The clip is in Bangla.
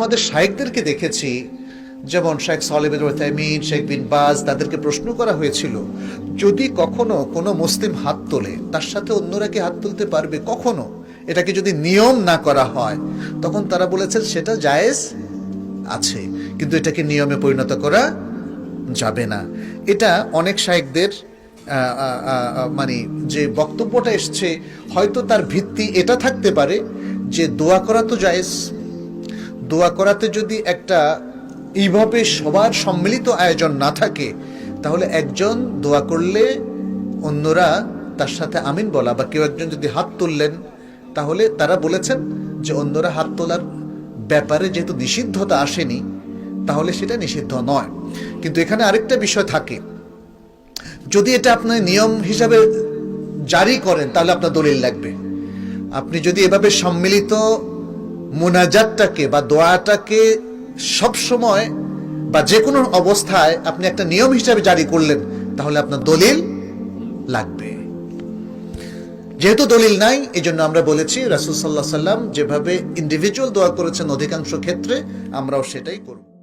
আমাদের শায়েকদেরকে দেখেছি, যেমন শেখ সলেবের ওয়াতামিন শেখ বিন বাজ, তাদেরকে প্রশ্ন করা হয়েছিল, যদি কখনো কোনো মুসলিম হাত তোলে, তার সাথে অন্যরা কি হাত তুলতে পারবে কখনো? এটাকে যদি নিয়ম না করা হয়? তখন তারা বলেছেন, সেটা জায়েজ আছে, কিন্তু এটাকে নিয়মে পরিণত করা যাবে না। এটা অনেক শায়েকদের মানে যে বক্তব্যটা এসছে, হয়তো তার ভিত্তি এটা থাকতে পারে যে দোয়া করা তো জায়েজ দোয়া করাতে যদি একটা এইভাবে সবার সম্মিলিত আয়োজন না থাকে, তাহলে একজন দোয়া করলে অন্যরা তার সাথে আমিন বলা, বা কেউ একজন যদি হাত তুললেন, তাহলে তারা বলেছেন যে অন্যরা হাত তোলার ব্যাপারে যেহেতু নিষিদ্ধতা আসেনি, তাহলে সেটা নিষিদ্ধ নয়। কিন্তু এখানে আরেকটা বিষয় থাকে। যদি এটা আপনার নিয়ম হিসাবে জারি করেন, তাহলে আপনার দলিল লাগবে। আপনি যদি এভাবে সম্মিলিত মোনাজাতটাকে বা দোয়াটাকে সব সময় বা যে কোনো অবস্থায় আপনি একটা নিয়ম হিসাবে জারি করলেন, তাহলে আপনার দলিল লাগবে। যেহেতু দলিল নাই এই জন্য আমরা বলেছি রাসুল সাল্লাহ সাল্লাম যেভাবে ইন্ডিভিজুয়াল দোয়া করেছেন অধিকাংশ ক্ষেত্রে আমরাও সেটাই করব।